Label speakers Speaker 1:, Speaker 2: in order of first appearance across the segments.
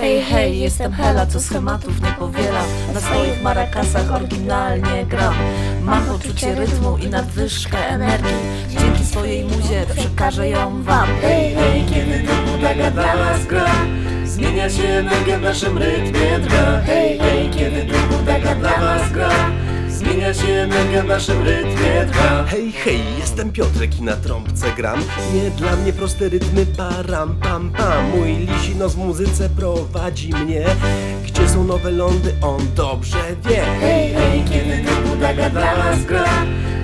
Speaker 1: Hej, hej, jestem Hela, co schematów nie powiela. Na swoich marakasach oryginalnie gram. Mam poczucie rytmu i nadwyżkę energii. Dzięki swojej muzie przekażę ją wam.
Speaker 2: Hej, hej, kiedy to budaga dla was gra? Zmienia się energia w naszym rytmie drga Hej, hej, kiedy to budaga dla was gra Zmienia się energia w naszym rytmie drga
Speaker 3: Hej, hej, jestem Piotrek i na trąbce gram. Nie dla mnie proste rytmy param pam pam. Mój lisinos w muzyce prowadzi mnie. Gdzie są nowe lądy, on dobrze wie.
Speaker 2: Hej, hej, kiedy to budaga dla was gra.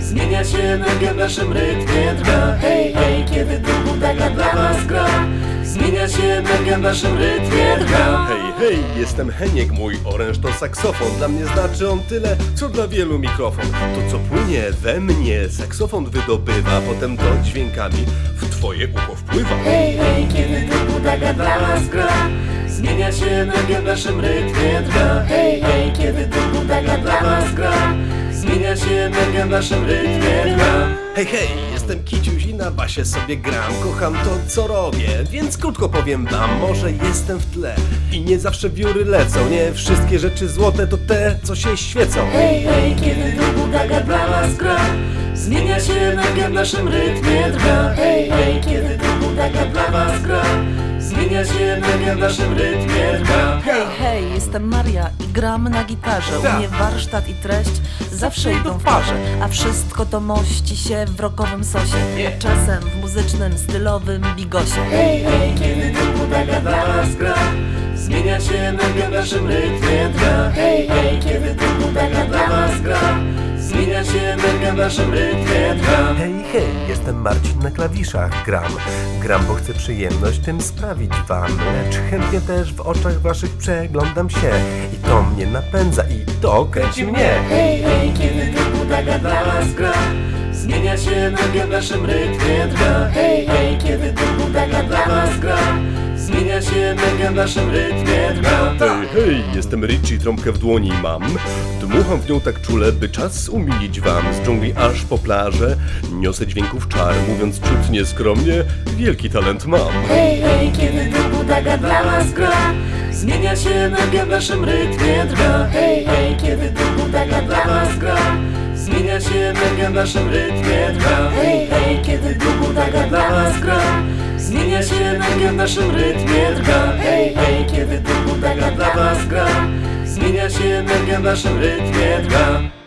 Speaker 2: Zmienia się energia w naszym rytmie drga Hej, hej, kiedy to budaga dla was gra Zmienia się energia w naszym rytmie drga
Speaker 3: Hej, hej, jestem Heniek, mój oręż to saksofon. Dla mnie znaczy on tyle, co dla wielu mikrofon. To co płynie we mnie, saksofon wydobywa. Potem to dźwiękami w twoje ucho wpływa.
Speaker 2: Hej, hej, kiedy to budaga dla was gra Zmienia się energia w naszym rytmie drga Hej, hej, kiedy to budaga dla was gra Zmienia się energia w naszym rytmie drga
Speaker 3: Hej, hej, jestem Kiciuś i na basie sobie gram. Kocham to, co robię, więc krótko powiem wam Może jestem w tle. I nie zawsze wióry lecą Nie wszystkie rzeczy złote to te, co się świecą.
Speaker 2: Hej, hej, kiedy to budaga dla was gra Zmienia się energia w naszym rytmie drga Hej, hej, kiedy to budaga dla was gra Zmienia się energia w naszym rytmie drga
Speaker 1: Hej, hej, jestem Maria i gram na gitarze. U
Speaker 3: Tak.
Speaker 1: mnie warsztat i treść zawsze idą w parze. A wszystko to mości się w rokowym sosie. A czasem w muzycznym, stylowym bigosie.
Speaker 2: Hej, hej, kiedy budaga dla was gra Zmienia się energia w naszym rytmie drga Hej, hej, kiedy to budaga dla was gra Zmienia się energia w naszym rytmie drga
Speaker 3: Hej, hej, jestem Marcin na klawiszach. Gram. Gram, bo chcę przyjemność tym sprawić wam. Lecz chętnie też w oczach waszych przeglądam się. I to mnie napędza i to kręci mnie.
Speaker 2: Hej, hej, kiedy to budaga dla was gra Zmienia się energia w naszym rytmie drga Hej, hej, kiedy to budaga dla was gra Zmienia się energia w naszym rytmie. Drga
Speaker 3: Hej, hej, jestem Richie, trąbkę w dłoni mam. Dmucham w nią tak czule, by czas umilić wam. Z dżungli aż po plażę Niosę dźwięków czar, mówiąc ciut skromnie Wielki talent mam.
Speaker 2: Hej, hej, kiedy to budaga dla was gra Zmienia się energia w naszym rytmie. Drga Hej, hej, kiedy to budaga dla was gra Zmienia się energia w naszym rytmie. Drga Hej, hej, kiedy to budaga dla was gra Zmienia się energia w naszym rytmie drga. Hej, hej, kiedy budaga dla was gra. Zmienia się energia w naszym rytmie drga